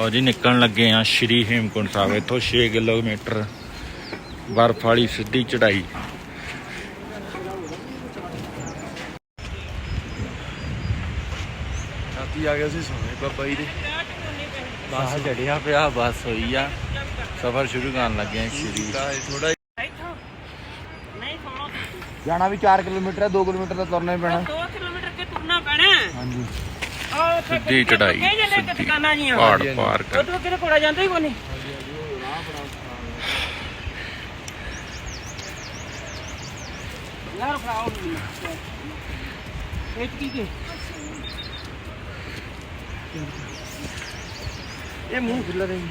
ਲਓ ਜੀ ਨਿਕਲਣ ਲੱਗੇ ਆ ਸ਼੍ਰੀ ਹੇਮਕੁੰਟ ਸਾਹਿਬ। ਇੱਥੋਂ 6 ਕਿਲੋਮੀਟਰ ਬਰਫ ਵਾਲੀ ਸਿੱਧੀ ਚੜਾਈ ਰਾਤੀ ਆ ਗਿਆ ਸੀ ਸੋਨੇ ਬਾਬਾ ਜੀ ਦੇ। ਬਸ ਚੜਿਆ ਪਿਆ ਬਸ ਹੋਈ ਆ। ਸਫ਼ਰ ਸ਼ੁਰੂ ਕਰਨ ਲੱਗੇ ਆ ਸ਼੍ਰੀ ਤਾਂ ਥੋੜਾ ਇੱਥੋਂ? ਨਹੀਂ ਸੋਣਾ। ਜਾਣਾ ਵੀ 4 ਕਿਲੋਮੀਟਰ ਹੈ 2 ਕਿਲੋਮੀਟਰ ਦਾ ਤੁਰਨਾ ਹੀ ਪੈਣਾ। 2 ਕਿਲੋਮੀਟਰ ਕੇ ਤੁਰਨਾ ਪੈਣਾ। ਹਾਂਜੀ। ਸਿੱਧੀ ਚੜਾਈ ਸਿੱਧੀ ਪਹਾੜ ਪਾਰ ਕਰ। ਉਧਰੋਂ ਕਿਤੇ ਕੋੜਾ ਜਾਂਦਾ ਹੀ ਕੋਈ ਨਹੀਂ ਯਾਰ ਫਰਾਓ ਇਹ ਕੀ ਕੀ? ਇਹ ਮੂੰਹ ਖੁੱਲਾ ਰਹੀ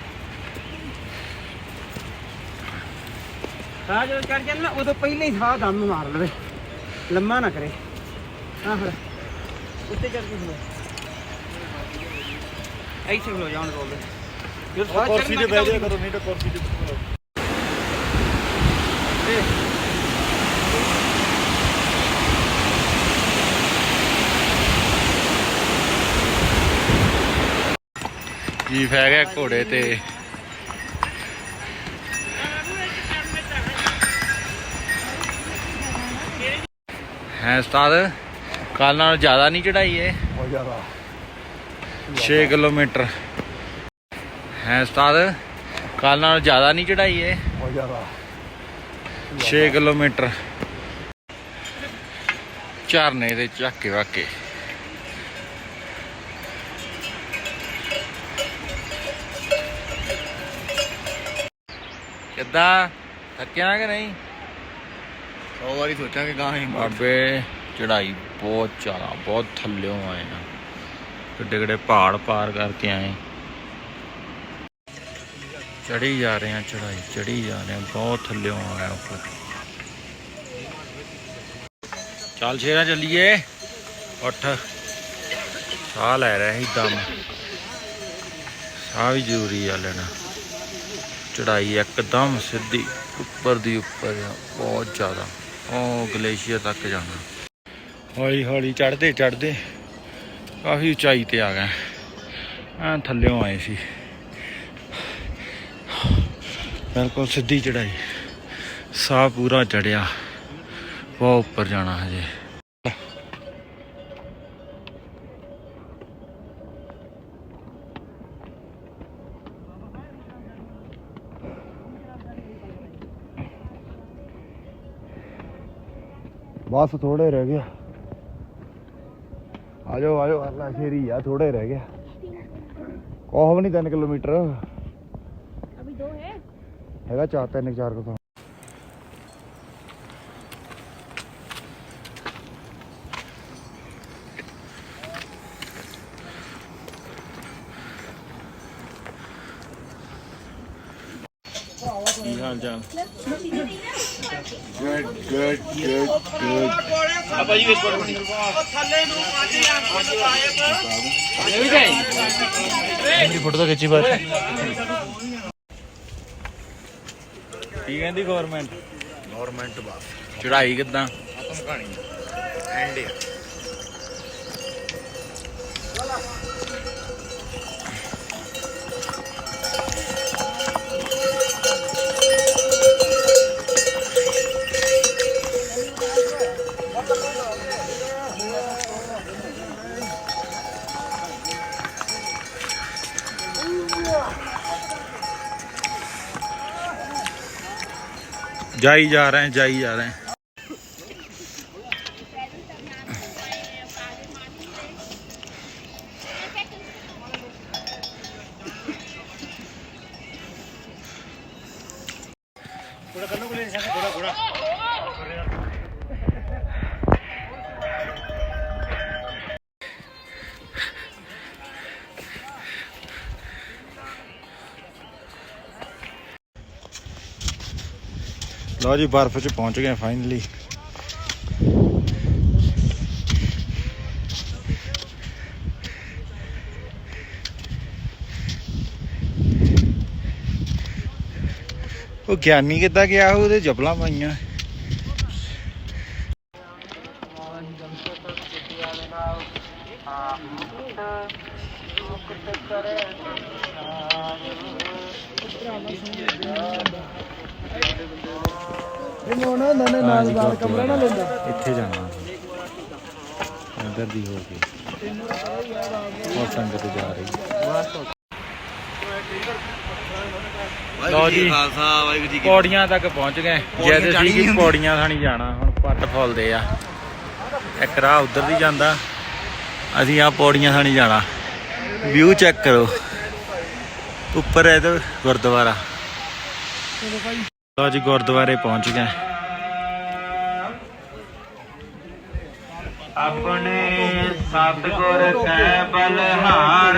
ਸਾਹ ਜਦੋਂ ਚੜ ਜਾਂਦਾ ਉਦੋਂ ਪਹਿਲੇ ਹੀ ਸਾਹ ਦਮ ਮਾਰ ਲਵੇ। ਲੰਮਾ ਨਾ ਕਰੇ। ਹਾਂ ਫਿਰ ਉੱਤੇ ਚੜ ਕੇ ਖਲੋ ਇੱਥੇ ਖਲੋ ਜਾਣ ਰੋਲ ਜਦੋਂ ਸਾਹ ਕੁਰਸੀ ਤੇ ਬਹਿ ਜਾਇਆ ਕਰੋ ਨਹੀਂ ਤਾਂ ਕੁਰਸੀ ਤੇ। ਜੀ ਫੈ ਗਿਆ ਘੋੜੇ ਤੇ? ਹੈ ਉਸਤਾਦ ਕੱਲ ਨਾਲ ਜ਼ਿਆਦਾ ਨਹੀਂ ਚੜਾਈ ਏ ਬਹੁਤ ਜ਼ਿਆਦਾ। 6 ਕਿਲੋਮੀਟਰ। ਹੈ ਉਸਤਾਦ ਕੱਲ ਨਾਲ ਜ਼ਿਆਦਾ ਨਹੀਂ ਚੜਾਈ ਏ ਬਹੁਤ ਜ਼ਿਆਦਾ। 6 ਕਿਲੋਮੀਟਰ। ਝਰਨੇ ਦੇ ਝਾਕੇ ਵਾਕੇ। ਕਿੱਦਾਂ? ਥੱਕਿਆ ਕਿ ਨਹੀਂ? 100 ਵਾਰੀ ਸੋਚਾਂਗੇ ਗਾਂ ਹੀ ਬਾਬੇ ਚੜਾਈ ਬਹੁਤ ਜ਼ਿਆਦਾ ਬਹੁਤ ਥੱਲਿਓਂ ਆਏ ਆ ਕਿੱਡੇ ਕਿੱਡੇ ਪਹਾੜ ਪਾਰ ਕਰਕੇ ਆਏ। ਚੜੀ ਜਾ ਰਹੇ ਆ ਚੜਾਈ ਚੜੀ ਜਾ ਰਹੇ ਆ ਬਹੁਤ ਥੱਲੇ ਆਏ ਆ ਉੱਪਰ। ਚੱਲ ਸ਼ੇਰਾ ਚੱਲੀਏ। ਉੱਠ। ਸਾਹ ਲੈ ਰਿਹਾ ਸੀ ਦਮ। ਸਾਹ ਵੀ ਜ਼ਰੂਰੀ ਆ ਲੈਣਾ। ਚੜਾਈ ਇੱਕਦਮ ਸਿੱਧੀ ਉੱਪਰ ਦੀ ਉੱਪਰ ਆ, ਬਹੁਤ ਜ਼ਿਆਦਾ। ਉਹ ਗਲੇਸ਼ੀਅਰ ਤੱਕ ਜਾਣਾ। ਹੌਲੀ ਹੌਲੀ ਚੜਦੇ ਚੜਦੇ ਕਾਫੀ ਉਚਾਈ ਤੇ ਆ ਗਏ। ਐ ਥੱਲਿਓਂ ਆਏ ਸੀ। ਬਿਲਕੁਲ ਸਿੱਧੀ ਚੜਾਈ ਸਾਹ ਪੂਰਾ ਚੜਿਆ ਬਹੁਤ ਉੱਪਰ ਜਾਣਾ ਹਜੇ। ਬਸ ਥੋੜੇ ਰਹਿ ਗਿਆ। ਆ ਜਾਓ ਆ ਜਾਓ ਅੱਲਾ ਸ਼ੇਰੀ ਆ ਥੋੜੇ ਰਹਿ ਗਿਆ। ਕੋਹ ਵੀ ਨਹੀਂ 3 ਕਿਲੋਮੀਟਰ। ਅਭੀ ਦੋ ਹੈ? ਹੈਗਾ 4 3 4 ਕੋ ਚਾਲ ਗੁੱਡ ਗੁੱਡ ਗੁੱਡ ਗੁੱਡ ਮੇਰੀ ਫੋਟੋ ਤਾਂ ਖਿੱਚੀ ਬਾਅਦ ਕੀ ਕਹਿੰਦੀ ਗਵਰਨਮੈਂਟ ਗਵਰਨਮੈਂਟ ਬਾਤ ਚੜਾਈ ਕਿੱਦਾਂ? ਖਤਮ ਕਹਾਣੀ ਐਂਡ जा ही जा रहे हैं। जा ही जा रहे हैं ਲਓ ਜੀ ਬਰਫ਼ 'ਚ ਪਹੁੰਚ ਗਏ ਫਾਈਨਲੀ ਉਹ ਗਿਆਨੀ ਕਿੱਦਾਂ ਗਿਆ ਉਹਦੇ ਜਬਲਾਂ ਪਾਈਆਂ। ਇਹ ਮੋਣਾ ਨਨੇ ਨਾਲ ਨਾਲ ਕਮਰਾ ਨਾ ਲੈਂਦਾ ਇੱਥੇ ਜਾਣਾ। ਅੰਦਰ ਦੀ ਹੋ ਕੇ ਬਹੁਤ ਸੰਗਤ ਜਾ ਰਹੀ। ਲਓ ਜੀ ਖਾਲਸਾ ਵਾਹਿਗੁਰੂ ਜੀ ਪੌੜੀਆਂ ਤੱਕ ਪਹੁੰਚ ਗਏ। ਪੌੜੀਆਂ ਸੀ ਕਿ ਪੌੜੀਆਂ ਥਾਣੀ ਜਾਣਾ। ਹੁਣ ਪੱਟ ਫੁੱਲਦੇ ਆ। ਇੱਕ ਰਾਹ ਉਧਰ ਦੀ ਜਾਂਦਾ। ਅਸੀਂ ਆ ਪੌੜੀਆਂ ਥਾਣੀ ਜਾਣਾ। ਵਿਊ ਚੈੱਕ ਕਰੋ। ਉੱਪਰ ਹੈ ਤੇ ਗੁਰਦੁਆਰਾ। ਲਓ ਜੀ ਗੁਰਦੁਆਰੇ ਪਹੁੰਚ ਗਏ। ਆਪਣੇ ਸਤਗੁਰ ਕੈ ਬਲਹਾਰ।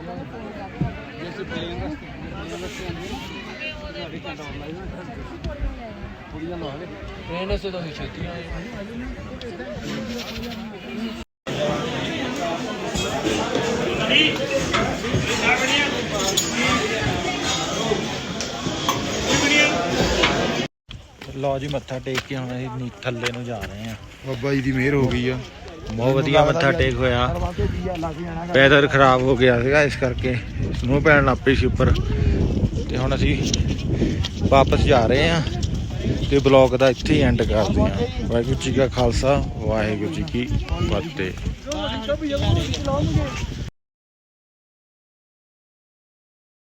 ਟ੍ਰੇਨ ਲਓ ਜੀ ਮੱਥਾ ਟੇਕ ਕੇ ਹੁਣ ਅਸੀਂ ਨੀ- ਥੱਲੇ ਨੂੰ ਜਾ ਰਹੇ ਹਾਂ। ਬਾਬਾ ਜੀ ਦੀ ਮਿਹਰ ਹੋ ਗਈ ਆ। ਬਹੁਤ ਵਧੀਆ ਮੱਥਾ ਟੇਕ ਹੋਇਆ। ਪੈਦਰ ਖਰਾਬ ਹੋ ਗਿਆ ਸੀਗਾ ਇਸ ਕਰਕੇ। ਸਨੋ ਪੈਣ ਲੱਗ ਪਈ ਸੀ ਉੱਪਰ। ਤੇ ਹੁਣ ਅਸੀਂ ਵਾਪਸ ਜਾ ਰਹੇ ਹਾਂ ਤੇ ਬਲੌਗ ਦਾ ਇੱਥੇ ਹੀ ਐਂਡ ਕਰਦੇ ਹਾਂ। ਵਾਹਿਗੁਰੂ ਜੀ ਕਾ ਖਾਲਸਾ, ਵਾਹਿਗੁਰੂ ਜੀ ਕੀ ਫਤਿਹ।